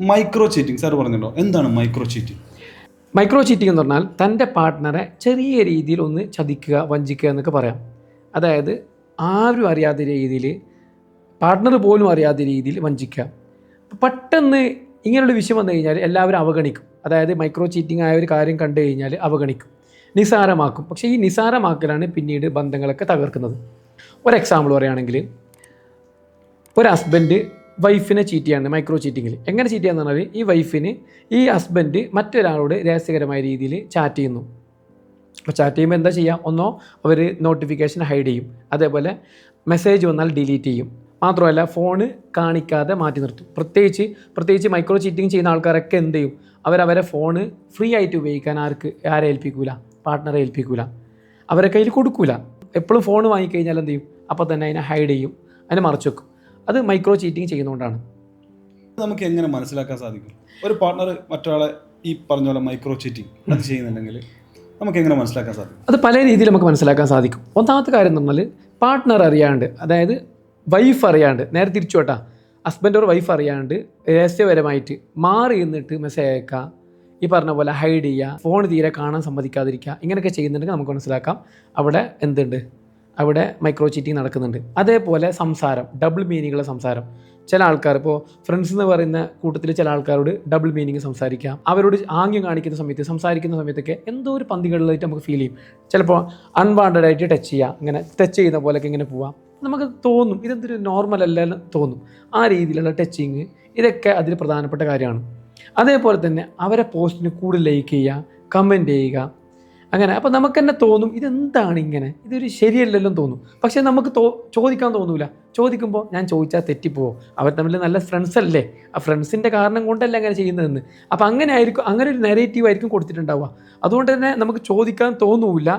Micro cheating sir പറഞ്ഞല്ലോ എന്താണ് micro cheating micro cheating എന്ന് പറഞ്ഞാൽ തന്റെ പാർട്ട്ണറെ ചെറിയ രീതിയിൽ ഒന്ന് ചതിക്കുക വഞ്ചിക്കുക എന്നൊക്കെ പറയാം. അതായത് ആരും അറിയാത്ത രീതിയിൽ പാർട്ട്ണർ പോലും അറിയാത്ത രീതിയിൽ വഞ്ചിക്കുക. പെട്ടെന്ന് ഇങ്ങനെയുള്ള വിഷയം വന്നു കഴിഞ്ഞാൽ എല്ലാവരും അവഗണിക്കും. അതായത് മൈക്രോ ചീറ്റിംഗ് ആയ ഒരു കാര്യം കണ്ടു കഴിഞ്ഞാൽ അവഗണിക്കും. നിസാരമാക്കും പക്ഷേ ഈ നിസാരമാക്കലാണ് പിന്നീട് ബന്ധങ്ങളൊക്കെ തകർക്കുന്നത്. ഒരു എക്സാമ്പിൾ പറയുകയാണെങ്കിൽ ഒരു ഹസ്ബൻഡ് വൈഫിനെ ചീറ്റ് ചെയ്യാണ് മൈക്രോ ചീറ്റിങ്ങിൽ എങ്ങനെ ചീറ്റ് ചെയ്യാന്ന് പറഞ്ഞാൽ ഈ വൈഫിന് ഈ ഹസ്ബൻഡ് മറ്റൊരാളോട് രഹസ്യകരമായ രീതിയിൽ ചാറ്റ് ചെയ്യുന്നു. അപ്പോൾ ചാറ്റ് ചെയ്യുമ്പോൾ എന്താ ചെയ്യുക ഒന്നോ അവർ നോട്ടിഫിക്കേഷൻ ഹൈഡ് ചെയ്യും. അതേപോലെ മെസ്സേജ് വന്നാൽ ഡിലീറ്റ് ചെയ്യും. മാത്രമല്ല ഫോണ് കാണിക്കാതെ മാറ്റി നിർത്തും. പ്രത്യേകിച്ച് പ്രത്യേകിച്ച് മൈക്രോ ചീറ്റിംഗ് ചെയ്യുന്ന ആൾക്കാരൊക്കെ എന്ത് ചെയ്യും? അവരവരെ ഫോണ് ഫ്രീ ആയിട്ട് ഉപയോഗിക്കാൻ ആർക്ക് ആരെ ഏൽപ്പിക്കൂല? പാർട്ട്ണറെ ഏൽപ്പിക്കൂല. അവരെ കയ്യിൽ കൊടുക്കൂല. എപ്പോഴും ഫോൺ വാങ്ങിക്കഴിഞ്ഞാൽ എന്ത് ചെയ്യും? അപ്പോൾ തന്നെ അതിനെ ഹൈഡ് ചെയ്യും. അതിനെ മറച്ചു വെക്കും. അത് മൈക്രോ ചീറ്റിംഗ് ചെയ്യുന്നതുകൊണ്ടാണ് നമുക്ക് എങ്ങനെ മനസ്സിലാക്കാൻ സാധിക്കും? ഒരു പാർട്ണർ മറ്റൊരാളെ ഈ പറഞ്ഞ പോലെ മൈക്രോ ചീറ്റിംഗ് അത് ചെയ്യുന്നുണ്ടെങ്കിൽ നമുക്ക് എങ്ങനെ മനസ്സിലാക്കാൻ സാധിക്കും? അത് പല രീതിയിൽ നമുക്ക് മനസ്സിലാക്കാൻ സാധിക്കും. ഒന്നാമത്തെ കാര്യം എന്ന് പറഞ്ഞാൽ പാർട്ട്ണർ അറിയാണ്ട് അതായത് വൈഫ് അറിയാണ്ട് നേരെ തിരിച്ചു കേട്ടാ ഹസ്ബൻഡ് ഒരു വൈഫ് അറിയാണ്ട് രഹസ്യപരമായിട്ട് മാറി നിന്നിട്ട് മെസ്സേജ് അയക്കുക ഈ പറഞ്ഞ പോലെ ഹൈഡ് ചെയ്യുക ഫോൺ തീരെ കാണാൻ സമ്മതിക്കാതിരിക്കുക ഇങ്ങനെയൊക്കെ ചെയ്യുന്നുണ്ടെങ്കിൽ നമുക്ക് മനസ്സിലാക്കാം. അവിടെ എന്തുണ്ട്? അവിടെ മൈക്രോ ചീറ്റിംഗ് നടക്കുന്നുണ്ട്. അതേപോലെ സംസാരം ഡബിൾ മീനിങ്ങുള്ള സംസാരം. ചില ആൾക്കാർ ഇപ്പോൾ ഫ്രണ്ട്സ് എന്ന് പറയുന്ന കൂട്ടത്തിൽ ചില ആൾക്കാരോട് ഡബിൾ മീനിങ് സംസാരിക്കാം. അവരോട് ആംഗ്യം കാണിക്കുന്ന സമയത്ത് സംസാരിക്കുന്ന സമയത്തൊക്കെ എന്തോ ഒരു പന്തികളിലായിട്ട് നമുക്ക് ഫീൽ ചെയ്യും. ചിലപ്പോൾ അൺവാണ്ടഡ് ആയിട്ട് ടച്ച് ചെയ്യാം. ഇങ്ങനെ ടച്ച് ചെയ്യുന്ന പോലെയൊക്കെ ഇങ്ങനെ പോവാം. നമുക്ക് തോന്നും ഇതെന്തൊരു നോർമൽ അല്ല എന്ന് തോന്നും. ആ രീതിയിലുള്ള ടച്ചിങ് ഇതൊക്കെ അതിൽ പ്രധാനപ്പെട്ട കാര്യമാണ്. അതേപോലെ തന്നെ അവരെ പോസ്റ്റിന് കൂടുതൽ ലൈക്ക് ചെയ്യുക കമന്റ് ചെയ്യുക അങ്ങനെ. അപ്പോൾ നമുക്ക് തന്നെ തോന്നും ഇതെന്താണ് ഇങ്ങനെ? ഇതൊരു ശരിയല്ലല്ലോ തോന്നും. പക്ഷേ നമുക്ക് തോ ചോദിക്കാൻ തോന്നൂല. ചോദിക്കുമ്പോൾ ഞാൻ ചോദിച്ചാൽ തെറ്റിപ്പോവും. അവർ തമ്മിൽ നല്ല ഫ്രണ്ട്സ് അല്ലേ? ആ ഫ്രണ്ട്സിന്റെ കാരണം കൊണ്ടല്ല അങ്ങനെ ചെയ്യുന്നതെന്ന്. അപ്പോൾ അങ്ങനെ ആയിരിക്കും അങ്ങനെ ഒരു നെറേറ്റീവ് ആയിരിക്കും കൊടുത്തിട്ടുണ്ടാവുക. അതുകൊണ്ട് തന്നെ നമുക്ക് ചോദിക്കാൻ തോന്നൂല.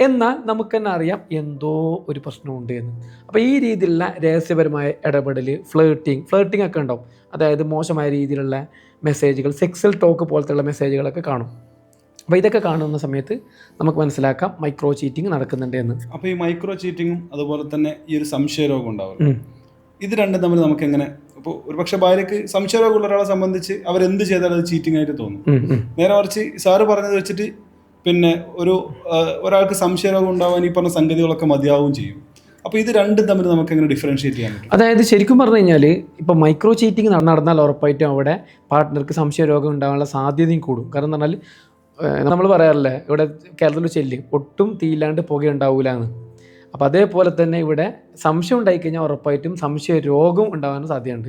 എന്നാൽ നമുക്ക് തന്നെ അറിയാം എന്തോ ഒരു പ്രശ്നമുണ്ട് എന്ന്. അപ്പോൾ ഈ രീതിയിലുള്ള രഹസ്യപരമായ ഇടപെടൽ ഫ്ലേട്ടിങ് ഫ്ലേട്ടിംഗ് ഒക്കെ ഉണ്ടാവും. അതായത് മോശമായ രീതിയിലുള്ള മെസ്സേജുകൾ സെക്സൽ ടോക്ക് പോലത്തെയുള്ള മെസ്സേജുകളൊക്കെ കാണും. അപ്പോൾ ഇതൊക്കെ കാണുന്ന സമയത്ത് നമുക്ക് മനസ്സിലാക്കാം മൈക്രോ ചീറ്റിംഗ് നടക്കുന്നുണ്ട് എന്ന്. അപ്പോൾ ഈ മൈക്രോ ചീറ്റിങ്ങും അതുപോലെ തന്നെ ഈ ഒരു സംശയരോഗം ഉണ്ടാവും ഇത് രണ്ടും തമ്മിൽ നമുക്ക് എങ്ങനെ ഇപ്പോൾ ഒരുപക്ഷെ ഭാര്യയ്ക്ക് സംശയരോഗമുള്ള ഒരാളെ സംബന്ധിച്ച് അവരെന്ത് ചെയ്താലും അത് ചീറ്റിംഗ് ആയിട്ട് തോന്നും. നേരെ മറിച്ച് സാറ് പറഞ്ഞത് വെച്ചിട്ട് പിന്നെ ഒരു ഒരാൾക്ക് സംശയരോഗം ഉണ്ടാവാൻ ഈ പറഞ്ഞ സംഗതികളൊക്കെ മതിയാവും ചെയ്യും. അപ്പോൾ ഇത് രണ്ടും തമ്മിൽ നമുക്ക് എങ്ങനെ ഡിഫറൻഷിയേറ്റ് ചെയ്യാൻ പറ്റും? അതായത് ശരിക്കും പറഞ്ഞു കഴിഞ്ഞാൽ ഇപ്പോൾ മൈക്രോ ചീറ്റിംഗ് നടന്നാൽ ഉറപ്പായിട്ടും അവിടെ പാർട്ട്ണർക്ക് സംശയരോഗം ഉണ്ടാകാനുള്ള സാധ്യതയും കൂടും. കാരണം എന്ന് പറഞ്ഞാൽ നമ്മൾ പറയാറില്ലേ ഇവിടെ കേരളത്തിൽ ചെല്ല് ഒട്ടും തീയില്ലാണ്ട് പുക ഉണ്ടാവില്ല എന്ന് അപ്പോൾ അതേപോലെ തന്നെ ഇവിടെ സംശയം ഉണ്ടായി കഴിഞ്ഞാൽ ഉറപ്പായിട്ടും സംശയ രോഗം ഉണ്ടാകാനും സാധ്യതയുണ്ട്.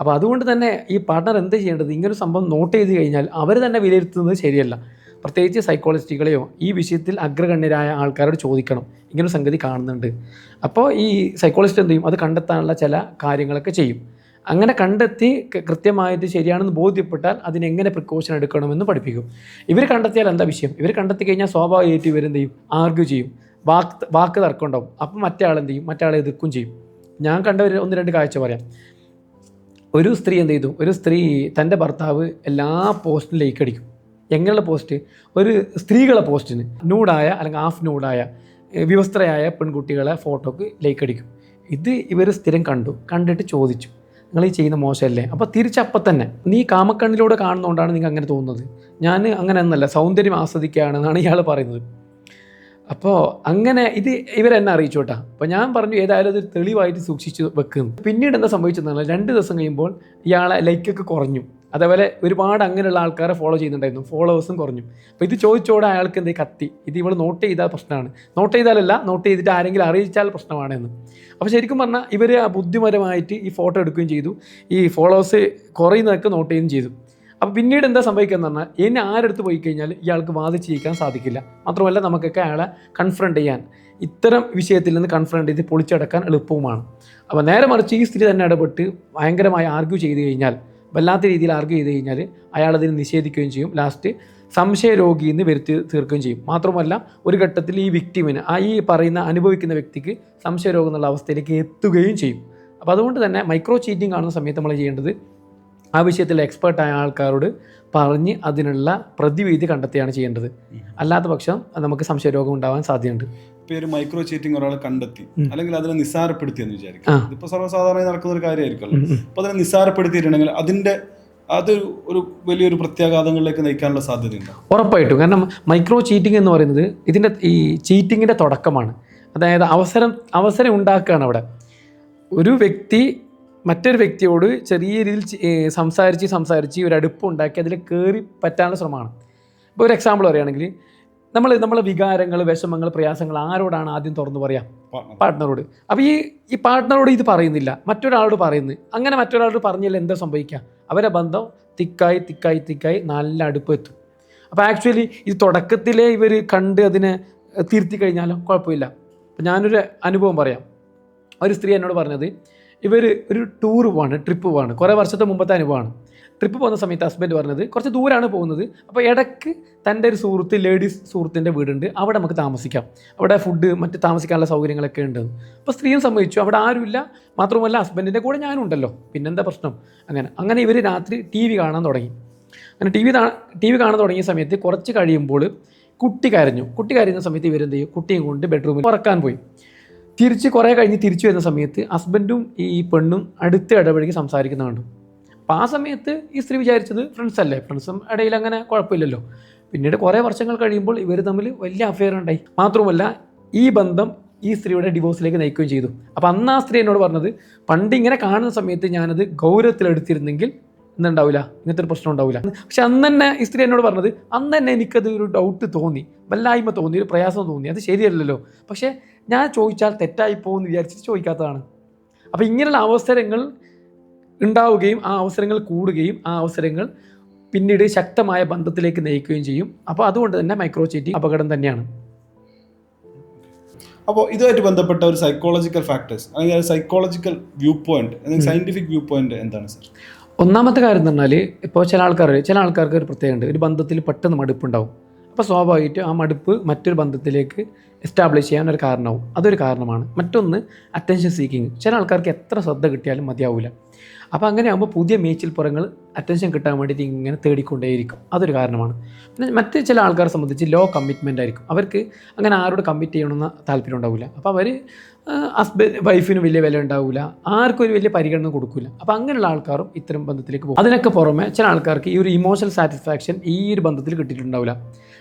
അപ്പോൾ അതുകൊണ്ട് തന്നെ ഈ പാർട്ട്ണർ എന്ത് ചെയ്യേണ്ടത്? ഇങ്ങനൊരു സംഭവം നോട്ട് ചെയ്ത് കഴിഞ്ഞാൽ അവർ തന്നെ വിലയിരുത്തുന്നത് ശരിയല്ല. പ്രത്യേകിച്ച് സൈക്കോളജിസ്റ്റുകളെയോ ഈ വിഷയത്തിൽ അഗ്രഗണ്യരായ ആൾക്കാരോട് ചോദിക്കണം. ഇങ്ങനൊരു സംഗതി കാണുന്നുണ്ട്. അപ്പോൾ ഈ സൈക്കോളജിസ്റ്റ് എന്ത് ചെയ്യും? അത് കണ്ടെത്താനുള്ള ചില കാര്യങ്ങളൊക്കെ ചെയ്യും. അങ്ങനെ കണ്ടെത്തി കൃത്യമായത് ശരിയാണെന്ന് ബോധ്യപ്പെട്ടാൽ അതിനെങ്ങനെ പ്രിക്കോഷൻ എടുക്കണമെന്ന് പഠിപ്പിക്കും. ഇവർ കണ്ടെത്തിയാൽ എന്താ വിഷയം? ഇവർ കണ്ടെത്തി കഴിഞ്ഞാൽ സ്വാഭാവികമായിട്ട് ഇവരെന്ത് ചെയ്യും? ആർഗ്യൂ ചെയ്യും. വാക്ക് വാക്ക് തർക്കം ഉണ്ടാവും അപ്പം മറ്റേ ആൾ ചെയ്യും? മറ്റേ ആളെ എതിർക്കും ചെയ്യും. ഞാൻ കണ്ട ഒരു ഒന്ന് രണ്ട് കാഴ്ച പറയാം. ഒരു സ്ത്രീ എന്ത് ചെയ്തു? ഒരു സ്ത്രീ തന്റെ ഭർത്താവ് എല്ലാ പോസ്റ്റിനും ലൈക്ക് അടിക്കും. എങ്ങനെയുള്ള പോസ്റ്റ് ഒരു സ്ത്രീകളെ പോസ്റ്റിന് നൂഡായ അല്ലെങ്കിൽ ഹാഫ് നൂഡായ വിവസ്ത്രയായ പെൺകുട്ടികളെ ഫോട്ടോക്ക് ലൈക്ക് അടിക്കും. ഇത് ഇവർ സ്ഥിരം കണ്ടു. കണ്ടിട്ട് ചോദിച്ചു. നിങ്ങൾ ഈ ചെയ്യുന്ന മോശമല്ലേ? അപ്പോൾ തിരിച്ചപ്പം തന്നെ. നീ കാമക്കണ്ണിലൂടെ കാണുന്നതുകൊണ്ടാണ് നിങ്ങൾക്ക് അങ്ങനെ തോന്നുന്നത്. ഞാൻ അങ്ങനെ ഒന്നല്ല സൗന്ദര്യം ആസ്വദിക്കുകയാണെന്നാണ് ഇയാൾ പറയുന്നത്. അപ്പോൾ അങ്ങനെ ഇത് ഇവരെന്നെ അറിയിച്ചു കേട്ടാ. അപ്പോൾ ഞാൻ പറഞ്ഞു ഏതായാലും അത് തെളിവായിട്ട് സൂക്ഷിച്ച് വെക്കുന്നു പിന്നീട് എന്താ സംഭവിച്ചതെന്നല്ല രണ്ട് ദിവസം കഴിയുമ്പോൾ ഇയാളെ ലൈക്കൊക്കെ കുറഞ്ഞു. അതേപോലെ ഒരുപാട് അങ്ങനെയുള്ള ആൾക്കാരെ ഫോളോ ചെയ്യുന്നുണ്ടായിരുന്നു. ഫോളോവേഴ്സും കുറഞ്ഞു. അപ്പോൾ ഇത് ചോദിച്ചോടെ അയാൾക്ക് എന്തേ കത്തി? ഇത് ഇവൾ നോട്ട് ചെയ്താൽ പ്രശ്നമാണ്. നോട്ട് ചെയ്താലല്ല നോട്ട് ചെയ്തിട്ട് ആരെങ്കിലും അറിയിച്ചാൽ പ്രശ്നമാണ് എന്ന്. അപ്പോൾ ശരിക്കും പറഞ്ഞാൽ ഇവർ ബുദ്ധിപരമായിട്ട് ഈ ഫോട്ടോ എടുക്കുകയും ചെയ്തു. ഈ ഫോളോവേഴ്സ് കുറയുന്നതൊക്കെ നോട്ട് ചെയ്യുകയും ചെയ്തു. അപ്പോൾ പിന്നീട് എന്താ സംഭവിക്കുക എന്ന് പറഞ്ഞാൽ എന്നെ ആരെടുത്ത് പോയി കഴിഞ്ഞാൽ ഇയാൾക്ക് വാദിച്ച് ജയിക്കാൻ സാധിക്കില്ല. മാത്രമല്ല നമുക്കൊക്കെ അയാളെ കൺഫ്രണ്ട് ചെയ്യാൻ. ഇത്തരം വിഷയത്തിൽ നിന്ന് കൺഫ്രണ്ട് ചെയ്ത് പൊളിച്ചടക്കാൻ എളുപ്പവുമാണ്. അപ്പോൾ നേരെ മറിച്ച് ഈ സ്ത്രീ തന്നെ ഇടപെട്ട് ഭയങ്കരമായി ആർഗ്യൂ ചെയ്ത് കഴിഞ്ഞാൽ വല്ലാത്ത രീതിയിൽ ആർഗ്യൂ ചെയ്ത് കഴിഞ്ഞാൽ അയാൾ അതിന് നിഷേധിക്കുകയും ചെയ്യും. ലാസ്റ്റ് സംശയരോഗി എന്ന് വരുത്തി തീർക്കുകയും ചെയ്യും. മാത്രമല്ല ഒരു ഘട്ടത്തിൽ ഈ വിക്ടിമിന് ആ ഈ പറയുന്ന അനുഭവിക്കുന്ന വ്യക്തിക്ക് സംശയരോഗം എന്നുള്ള അവസ്ഥയിലേക്ക് എത്തുകയും ചെയ്യും. അപ്പോൾ അതുകൊണ്ട് തന്നെ മൈക്രോ ചീറ്റിംഗ് കാണുന്ന സമയത്ത് നമ്മൾ ചെയ്യേണ്ടത് ആ വിഷയത്തിൽ എക്സ്പേർട്ടായ ആൾക്കാരോട് പറഞ്ഞ് അതിനുള്ള പ്രതിവിധി കണ്ടെത്തിയാണ് ചെയ്യേണ്ടത്. അല്ലാത്ത പക്ഷം നമുക്ക് സംശയരോഗം ഉണ്ടാവാൻ സാധ്യതയുണ്ട്. പേര് മൈക്രോ ചീറ്റിംഗ് ഒരാൾ കണ്ടെത്തി അല്ലെങ്കിൽ അതിനെ നിസ്സാരപ്പെടുത്തി എന്ന് വിചാരിക്കും. ഇപ്പൊ സർവസാധാരണ നടക്കുന്ന ഒരു കാര്യമായിരിക്കുമല്ലോ. അപ്പൊ അതിനെ നിസ്സാരപ്പെടുത്തിയിട്ടുണ്ടെങ്കിൽ അതിന്റെ അത് ഒരു വലിയൊരു പ്രത്യാഘാതങ്ങളിലേക്ക് നയിക്കാനുള്ള സാധ്യതയുണ്ട്? ഉറപ്പായിട്ടും. കാരണം മൈക്രോ ചീറ്റിംഗ് എന്ന് പറയുന്നത് ഇതിന്റെ ഈ ചീറ്റിങ്ങിന്റെ തുടക്കമാണ്. അതായത് അവസരം അവസരം ഉണ്ടാക്കുകയാണ് അവിടെ. ഒരു വ്യക്തി മറ്റൊരു വ്യക്തിയോട് ചെറിയ രീതിയിൽ സംസാരിച്ച് സംസാരിച്ച് ഒരു അടുപ്പം ഉണ്ടാക്കി അതിൽ കയറി പറ്റാനുള്ള ശ്രമമാണ്. ഇപ്പോൾ ഒരു എക്സാമ്പിൾ പറയുകയാണെങ്കിൽ നമ്മൾ നമ്മളെ വികാരങ്ങൾ വിഷമങ്ങൾ പ്രയാസങ്ങൾ ആരോടാണ് ആദ്യം തുറന്നു പറയാം? പാർട്ട്ണറോട് അപ്പോൾ ഈ ഈ പാർട്ട്ണറോട് ഇത് പറയുന്നില്ല. മറ്റൊരാളോട് പറയുന്നു. അങ്ങനെ മറ്റൊരാളോട് പറഞ്ഞാൽ എന്താ സംഭവിക്കുക അവരെ ബന്ധം തിക്കായി തിക്കായി തിക്കായി നല്ല അടുപ്പ് എത്തും. അപ്പോൾ ആക്ച്വലി ഇത് തുടക്കത്തിലേ ഇവർ കണ്ട് അതിനെ തിരുത്തി കഴിഞ്ഞാലും കുഴപ്പമില്ല. അപ്പം ഞാനൊരു അനുഭവം പറയാം. ഒരു സ്ത്രീ എന്നോട് പറഞ്ഞത് ഇവർ ഒരു ടൂർ പോവാണ് ട്രിപ്പ് പോവാണ്. കുറേ വർഷത്തെ മുമ്പത്തെ അനുഭവമാണ്. ട്രിപ്പ് പോകുന്ന സമയത്ത് ഹസ്ബൻഡ് പറഞ്ഞത് കുറച്ച് ദൂരമാണ് പോകുന്നത്. അപ്പോൾ ഇടയ്ക്ക് തന്റെ ഒരു സുഹൃത്ത് ലേഡീസ് സുഹൃത്തിന്റെ വീടുണ്ട്. അവിടെ നമുക്ക് താമസിക്കാം. അവിടെ ഫുഡ് മറ്റ് താമസിക്കാനുള്ള സൗകര്യങ്ങളൊക്കെ ഉണ്ട്. അപ്പോൾ സ്ത്രീയും സമ്മതിച്ചു. അവിടെ ആരുമില്ല. മാത്രമല്ല ഹസ്ബൻഡിന്റെ കൂടെ ഞാനും ഉണ്ടല്ലോ. പിന്നെന്താ പ്രശ്നം? അങ്ങനെ അങ്ങനെ ഇവർ രാത്രി ടി വി കാണാൻ തുടങ്ങി. അങ്ങനെ ടി വി ടി വി കാണാൻ തുടങ്ങിയ സമയത്ത് കുറച്ച് കഴിയുമ്പോൾ കുട്ടി കരഞ്ഞു. കുട്ടി കരയുന്ന സമയത്ത് ഇവരെന്ത് ചെയ്യും? കുട്ടിയും കൊണ്ട് ബെഡ്റൂമിൽ ഉറക്കാൻ പോയി. തിരിച്ച് കുറേ കഴിഞ്ഞ് തിരിച്ചു വരുന്ന സമയത്ത് ഹസ്ബൻഡും ഈ പെണ്ണും അടുത്ത ഇടപഴകി സംസാരിക്കുന്ന കണ്ടു അപ്പോൾ ആ സമയത്ത് ഈ സ്ത്രീ വിചാരിച്ചത് ഫ്രണ്ട്സ് അല്ലേ? ഫ്രണ്ട്സും ഇടയിൽ അങ്ങനെ കുഴപ്പമില്ലല്ലോ. പിന്നീട് കുറേ വർഷങ്ങൾ കഴിയുമ്പോൾ ഇവർ തമ്മിൽ വലിയ അഫെയർ ഉണ്ടായി. മാത്രമല്ല ഈ ബന്ധം ഈ സ്ത്രീയുടെ ഡിവോഴ്സിലേക്ക് നയിക്കുകയും ചെയ്തു. അപ്പോൾ അന്ന് ആ സ്ത്രീ എന്നോട് പറഞ്ഞത് പണ്ട് ഇങ്ങനെ കാണുന്ന സമയത്ത് ഞാനത് ഗൗരവത്തിലെടുത്തിരുന്നെങ്കിൽ എന്തുണ്ടാവില്ല ഇങ്ങനത്തെ ഒരു പ്രശ്നം ഉണ്ടാവില്ല. പക്ഷെ അന്ന് തന്നെ ഈ സ്ത്രീ എന്നോട് പറഞ്ഞത് അന്ന് തന്നെ എനിക്കത് ഒരു ഡൗട്ട് തോന്നി. വല്ലായ്മ തോന്നി ഒരു പ്രയാസം തോന്നി. അത് ശരിയല്ലല്ലോ. പക്ഷേ ഞാൻ ചോദിച്ചാൽ തെറ്റായി പോകുമെന്ന് വിചാരിച്ച് ചോദിക്കാത്തതാണ്. അപ്പോൾ ഇങ്ങനെയുള്ള അവസരങ്ങൾ ഉണ്ടാവുകയും ആ അവസരങ്ങൾ കൂടുകയും ആ അവസരങ്ങൾ പിന്നീട് ശക്തമായ ബന്ധത്തിലേക്ക് നയിക്കുകയും ചെയ്യും. അപ്പോൾ അതുകൊണ്ട് തന്നെ മൈക്രോ ചീറ്റിംഗ് അപകടം തന്നെയാണ്. അപ്പോൾ ഇതുമായിട്ട് ബന്ധപ്പെട്ട ഒരു സൈക്കോളജിക്കൽ ഫാക്ടേഴ്സ് അല്ലെങ്കിൽ സൈക്കോളജിക്കൽ വ്യൂ പോയിന്റ് അല്ലെങ്കിൽ സയന്റിഫിക് വ്യൂ പോയിന്റ് എന്താണ് സർ ഒന്നാമത്തെ കാര്യം എന്ന് പറഞ്ഞാൽ ഇപ്പോൾ ചില ആൾക്കാർ ചില ആൾക്കാർക്ക് ഒരു പ്രത്യേകമുണ്ട് ഒരു ബന്ധത്തിൽ പെട്ടെന്ന് മടുപ്പുണ്ടാവും. അപ്പോൾ സ്വാഭാവികമായിട്ടും ആ മടുപ്പ് മറ്റൊരു ബന്ധത്തിലേക്ക് എസ്റ്റാബ്ലിഷ് ചെയ്യാൻ ഒരു കാരണമാവും അതൊരു കാരണമാണ്. മറ്റൊന്ന് അറ്റൻഷൻ സീക്കിങ് ചില ആൾക്കാർക്ക് എത്ര ശ്രദ്ധ കിട്ടിയാലും മതിയാവില്ല അപ്പോൾ അങ്ങനെ ആകുമ്പോൾ പുതിയ മേച്ചിൽ പുറങ്ങൾ അറ്റൻഷൻ കിട്ടാൻ വേണ്ടിയിട്ട് ഇങ്ങനെ തേടിക്കൊണ്ടേയിരിക്കും. അതൊരു കാരണമാണ്. പിന്നെ മറ്റ് ചില ആൾക്കാരെ സംബന്ധിച്ച് ലോ കമ്മിറ്റ്മെന്റ് ആയിരിക്കും. അവർക്ക് അങ്ങനെ ആരോട് കമ്മിറ്റ് ചെയ്യണമെന്ന താല്പര്യം ഉണ്ടാവില്ല അപ്പോൾ അവർ ഹസ്ബൻഡ് വൈഫിന് വലിയ വില ഉണ്ടാവില്ല ആർക്കും ഒരു വലിയ പരിഗണന കൊടുക്കില്ല അപ്പോൾ അങ്ങനെയുള്ള ആൾക്കാരും ഇത്തരം ബന്ധത്തിലേക്ക് പോകും. അതിനൊക്കെ പുറമെ ചില ആൾക്കാർക്ക് ഈ ഒരു ഇമോഷണൽ സാറ്റിസ്ഫാക്ഷൻ ഈ ഒരു ബന്ധത്തിൽ കിട്ടിയിട്ടുണ്ടാവില്ല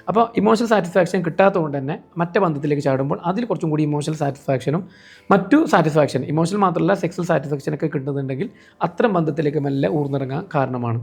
അപ്പോൾ ഇമോഷണൽ സാറ്റിസ്ഫാക്ഷൻ കിട്ടാത്തതുകൊണ്ട് തന്നെ മറ്റേ ബന്ധത്തിലേക്ക് ചാടുമ്പോൾ അതിൽ കുറച്ചും കൂടി ഇമോഷണൽ സാറ്റിസ്ഫാക്ഷനും മറ്റു സാറ്റിസ്ഫാക്ഷൻ ഇമോഷണൽ മാത്രമല്ല സെക്സൽ സാറ്റിസ്ഫാക്ഷനൊക്കെ കിട്ടുന്നുണ്ടെങ്കിൽ അത്തരം ബന്ധത്തിലേക്ക് മെല്ലെ ഊർന്നിറങ്ങാൻ കാരണമാണ്.